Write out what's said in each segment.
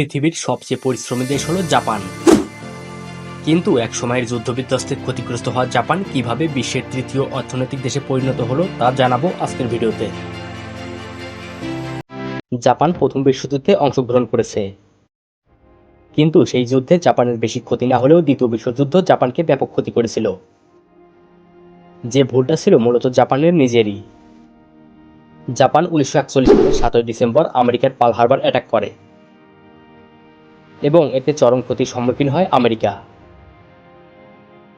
পৃথিবীর সবচেয়ে পরিশ্রমী দেশ হলো জাপান। কিন্তু এক সময়ের যুদ্ধবিধ্বস্তে ক্ষতিগ্রস্ত হওয়া জাপান কীভাবে বিশ্বের তৃতীয় অর্থনৈতিক দেশে পরিণত হলো তা জানাব আজকের ভিডিওতে। জাপান প্রথম বিশ্বযুদ্ধে অংশগ্রহণ করেছে। কিন্তু সেই যুদ্ধে জাপানের বেশি ক্ষতি না হলেও দ্বিতীয় বিশ্বযুদ্ধ জাপানকে ব্যাপক ক্ষতি করেছিল। যে ভুলটা ছিল মূলত জাপানের নিজেরই। জাপান উনিশশো একচল্লিশ সালের সাতই ডিসেম্বর আমেরিকার পাল হারবার অ্যাটাক করে। এবং এতে চরম ক্ষতির সম্মুখীন হয় আমেরিকা।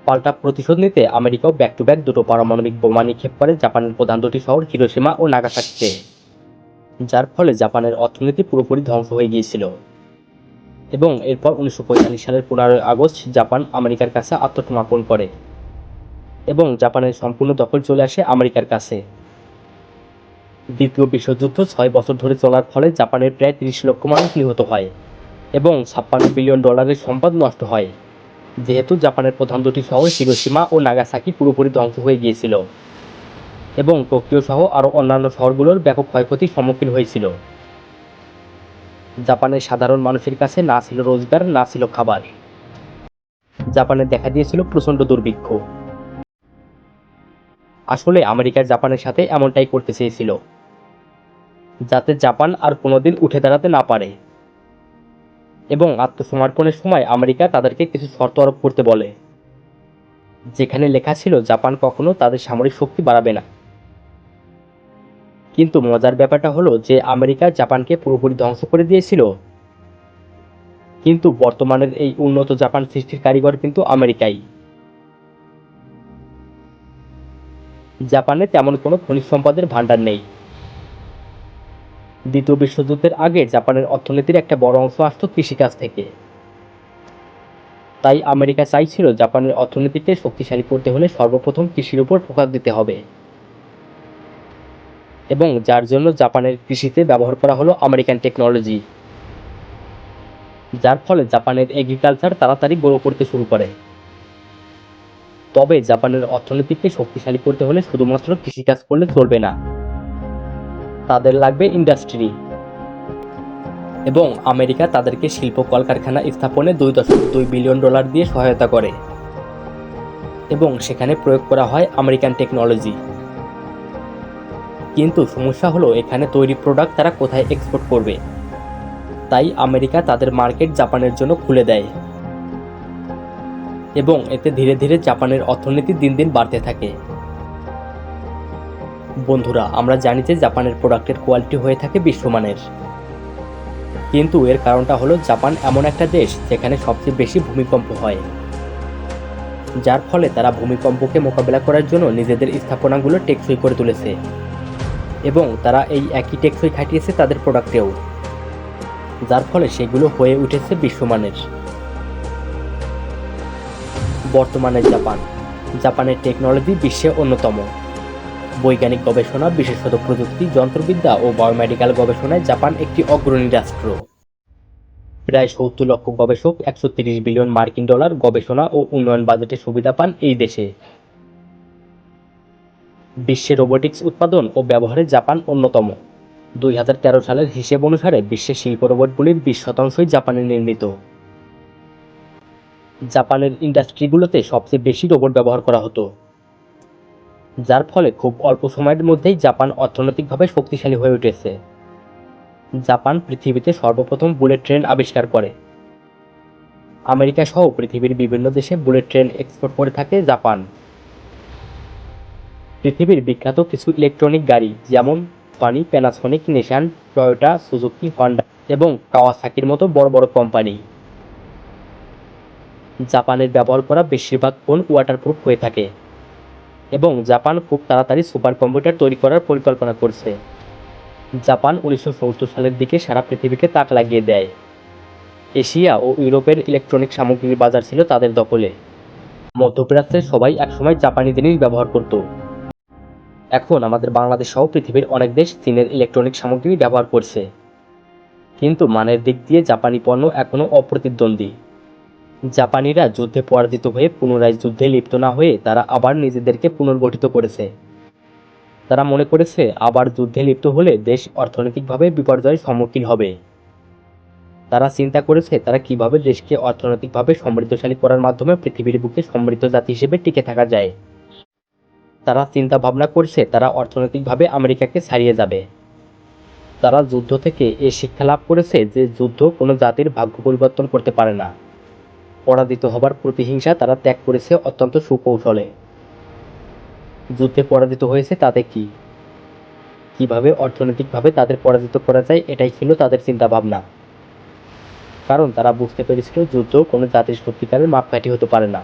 পাল্টা প্রতিশোধ নিতে আমেরিকাও ব্যাক টু ব্যাক দুটো পারমাণবিক বোমা নিক্ষেপ করে জাপানের প্রধান দুটি শহর হিরোসীমা ও নাগাসাকিতে, যার ফলে জাপানের অর্থনীতি পুরোপুরি ধ্বংস হয়ে গিয়েছিল। এবং এরপর উনিশশো পঁয়তাল্লিশ সালের পনেরোই আগস্ট জাপান আমেরিকার কাছে আত্মসমর্পণ করে এবং জাপানের সম্পূর্ণ দখল চলে আসে আমেরিকার কাছে। দ্বিতীয় বিশ্বযুদ্ধ ছয় বছর ধরে চলার ফলে জাপানের প্রায় তিরিশ লক্ষ মানুষ নিহত হয়। এবং ছাপ্পান্ন বিলিয়ন ডলারের সম্পদ নষ্ট হয়। যেহেতু জাপানের প্রধান দুটি শহর হিরোসীমা ও নাগাসাকি পুরোপুরি ধ্বংস হয়ে গিয়েছিল এবং টোকিও সহ আরও অন্যান্য শহরগুলোর ব্যাপক ক্ষয়ক্ষতির সম্মুখীন হয়েছিল। জাপানের সাধারণ মানুষের কাছে না ছিল রোজগার, না ছিল খাবার। জাপানে দেখা দিয়েছিল প্রচণ্ড দুর্ভিক্ষ। আসলে আমেরিকা জাপানের সাথে এমনটাই করতে চেয়েছিল, যাতে জাপান আর কোনোদিন উঠে দাঁড়াতে না পারে। এবং আত্মসমর্পণের সময় আমেরিকা তাদেরকে কিছু শর্ত আরোপ করতে বলে। যেখানে লেখা ছিল, জাপান কখনো তাদের সামরিক শক্তি বাড়াবে না। কিন্তু মজার ব্যাপারটা হলো যে, আমেরিকা জাপানকে পুরোপুরি ধ্বংস করে দিয়েছিল। কিন্তু বর্তমানের এই উন্নত জাপান সৃষ্টির কারিগর কিন্তু আমেরিকাই। জাপানে তেমন কোনো খনিজ সম্পদের ভাণ্ডার নেই। দ্বিতীয় বিশ্বযুদ্ধের আগে জাপানের অর্থনীতির একটা বড় অংশ আসতো কৃষিকাজ থেকে। তাই আমেরিকা চাইছিল জাপানের অর্থনীতিকে শক্তিশালী করতে হলে সর্বপ্রথম কৃষির উপর ফোকাস দিতে হবে। এবং যার জন্য জাপানের কৃষিতে ব্যবহার করা হলো আমেরিকান টেকনোলজি যার ফলে জাপানের এগ্রিকালচার তাড়াতাড়ি গ্রো করতে শুরু করে। তবে জাপানের অর্থনীতিকে শক্তিশালী করতে হলে শুধুমাত্র কৃষিকাজ করলে চলবে না। তাদের লাগবে ইন্ডাস্ট্রি। এবং আমেরিকা তাদেরকে শিল্প কলকারখানা স্থাপনে দুই দশমিক দুই বিলিয়ন ডলার দিয়ে সহায়তা করে। এবং সেখানে প্রয়োগ করা হয় আমেরিকান টেকনোলজি। কিন্তু সমস্যা হলো এখানে তৈরি প্রোডাক্ট তারা কোথায় এক্সপোর্ট করবে। তাই আমেরিকা তাদের মার্কেট জাপানের জন্য খুলে দেয়। এবং এতে ধীরে ধীরে জাপানের অর্থনীতি দিন দিন বাড়তে থাকে। বন্ধুরা, আমরা জানি যে জাপানের প্রোডাক্টের কোয়ালিটি হয়ে থাকে বিশ্বমানের। কিন্তু এর কারণটা হলো জাপান এমন একটা দেশ যেখানে সবচেয়ে বেশি ভূমিকম্প হয়। যার ফলে তারা ভূমিকম্পকে মোকাবেলা করার জন্য নিজেদের স্থাপনাগুলো টেকসই করে তুলেছে। এবং তারা এই একই টেকসই খাটিয়েছে তাদের প্রোডাক্টেও। যার ফলে সেগুলো হয়ে উঠেছে বিশ্বমানের। বর্তমানে জাপান। জাপানের টেকনোলজি বিশ্বে অন্যতম। বৈজ্ঞানিক গবেষণা, বিশেষত প্রযুক্তি, যন্ত্রবিদ্যা ও বায়োমেডিক্যাল গবেষণায় জাপান একটি অগ্রণী রাষ্ট্র। প্রায় সত্তর লক্ষ গবেষক, একশো বিলিয়ন মার্কিন ডলার গবেষণা ও উন্নয়ন বাজেটে সুবিধা পান এই দেশে। বিশ্বে রোবোটিক্স উৎপাদন ও ব্যবহারে জাপান অন্যতম। দুই হাজার তেরো সালের হিসেব অনুসারে বিশ্বের শিল্প রোবটগুলির বিশ শতাংশই জাপানে নির্মিত। জাপানের ইন্ডাস্ট্রিগুলোতে সবচেয়ে বেশি রোবট ব্যবহার করা হতো। যার ফলে খুব অল্প সময়ের মধ্যেই জাপান অর্থনৈতিকভাবে শক্তিশালী হয়ে উঠেছে। জাপান পৃথিবীতে সর্বপ্রথম বুলেট ট্রেন আবিষ্কার করে। আমেরিকা সহ পৃথিবীর বিভিন্ন দেশে বুলেট ট্রেন এক্সপোর্ট করে থাকে জাপান। পৃথিবীর বিখ্যাত কিছু ইলেকট্রনিক গাড়ি যেমন পানি Panasonic Nissan Toyota Suzuki Honda এবং কাওয়াসাকির মতো বড় বড় কোম্পানি। জাপানের ব্যবহার করা বেশিরভাগ ফোন ওয়াটারপ্রুফ হয়ে থাকে। এবং জাপান খুব তাড়াতাড়ি সুপার কম্পিউটার তৈরি করার পরিকল্পনা করছে। জাপান উনিশশো সত্তর সালের দিকে সারা পৃথিবীকে তাক লাগিয়ে দেয়। এশিয়া ও ইউরোপের ইলেকট্রনিক সামগ্রীর বাজার ছিল তাদের দখলে। মধ্যপ্রাচ্যের সবাই একসময় জাপানি জিনিস ব্যবহার করত। এখন আমাদের বাংলাদেশ সহ পৃথিবীর অনেক দেশ চীনের ইলেকট্রনিক সামগ্রী ব্যবহার করছে। কিন্তু মানের দিক দিয়ে জাপানি পণ্য এখনও অপ্রতিদ্বন্দ্বী। জাপানিরা যুদ্ধে পরাজিত হয়ে পুনরায় যুদ্ধে লিপ্ত না হয়ে তারা আবার নিজেদেরকে পুনর্গঠিত করেছে। তারা মনে করেছে, আবার যুদ্ধে লিপ্ত হলে দেশ অর্থনৈতিকভাবে বিপর্যয়ের সম্মুখীন হবে। তারা চিন্তা করেছে, তারা কীভাবে দেশকে অর্থনৈতিকভাবে সমৃদ্ধশালী করার মাধ্যমে পৃথিবীর বুকে সমৃদ্ধ জাতি হিসেবে টিকে থাকা যায়। তারা চিন্তা ভাবনা করছে, তারা অর্থনৈতিকভাবে আমেরিকাকে ছাড়িয়ে যাবে। তারা যুদ্ধ থেকে এ শিক্ষা লাভ করেছে যে যুদ্ধ কোনো জাতির ভাগ্য পরিবর্তন করতে পারে না। পরাজিত হবার প্রতিহিংসা তারা ত্যাগ করেছে অত্যন্ত সুকৌশলে। যুদ্ধে পরাজিত হয়েছে তাতে কি? কীভাবে অর্থনৈতিকভাবে তাদের পরাজিত করা যায়, এটাই ছিল তাদের চিন্তা ভাবনা কারণ তারা বুঝতে পেরেছিল যুদ্ধ কোনো জাতির সত্যিকারের মাপকাঠি হতে পারে না।